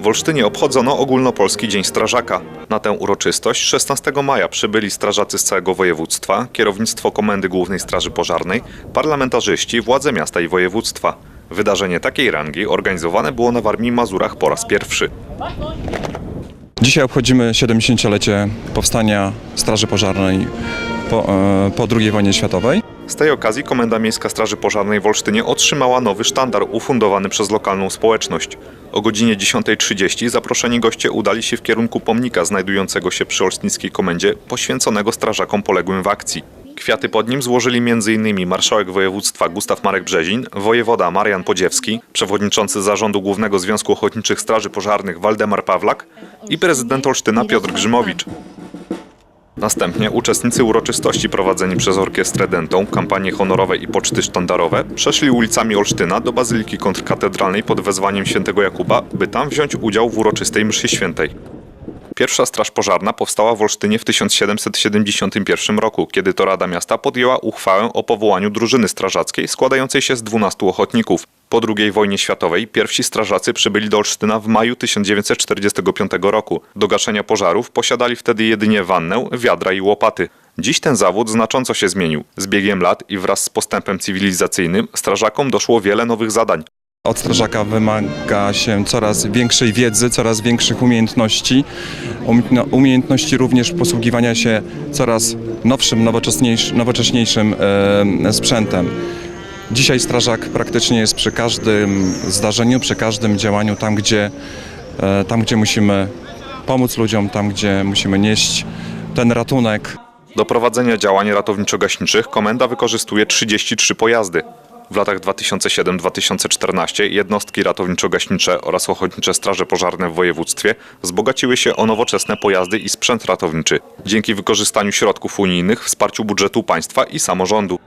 W Olsztynie obchodzono ogólnopolski Dzień Strażaka. Na tę uroczystość 16 maja przybyli strażacy z całego województwa, kierownictwo Komendy Głównej Straży Pożarnej, parlamentarzyści, władze miasta i województwa. Wydarzenie takiej rangi organizowane było na Warmii Mazurach po raz pierwszy. Dzisiaj obchodzimy 70-lecie powstania Straży Pożarnej po, e, po II wojnie światowej. Z tej okazji Komenda Miejska Straży Pożarnej w Olsztynie otrzymała nowy sztandar ufundowany przez lokalną społeczność. O godzinie 10.30 zaproszeni goście udali się w kierunku pomnika znajdującego się przy Olsztyńskiej Komendzie poświęconego strażakom poległym w akcji. Kwiaty pod nim złożyli m.in. marszałek województwa Gustaw Marek Brzezin, wojewoda Marian Podziewski, przewodniczący Zarządu Głównego Związku Ochotniczych Straży Pożarnych Waldemar Pawlak i prezydent Olsztyna Piotr Grzymowicz. Następnie uczestnicy uroczystości prowadzeni przez Orkiestrę Dentą, kampanie honorowe i poczty sztandarowe przeszli ulicami Olsztyna do Bazyliki Kontrkatedralnej pod wezwaniem świętego Jakuba, by tam wziąć udział w uroczystej mszy świętej. Pierwsza straż pożarna powstała w Olsztynie w 1771 roku, kiedy to Rada Miasta podjęła uchwałę o powołaniu drużyny strażackiej składającej się z 12 ochotników. Po II wojnie światowej pierwsi strażacy przybyli do Olsztyna w maju 1945 roku. Do gaszenia pożarów posiadali wtedy jedynie wannę, wiadra i łopaty. Dziś ten zawód znacząco się zmienił. Z biegiem lat i wraz z postępem cywilizacyjnym strażakom doszło wiele nowych zadań. Od strażaka wymaga się coraz większej wiedzy, coraz większych umiejętności. Umiejętno- Umiejętności również posługiwania się coraz nowszym, nowocześniejszym, sprzętem. Dzisiaj strażak praktycznie jest przy każdym zdarzeniu, przy każdym działaniu tam, gdzie, e, tam, gdzie musimy pomóc ludziom, tam, gdzie musimy nieść ten ratunek. Do prowadzenia działań ratowniczo-gaśniczych komenda wykorzystuje 33 pojazdy. W latach 2007-2014 jednostki ratowniczo-gaśnicze oraz ochotnicze straże pożarne w województwie wzbogaciły się o nowoczesne pojazdy i sprzęt ratowniczy dzięki wykorzystaniu środków unijnych, wsparciu budżetu państwa i samorządu.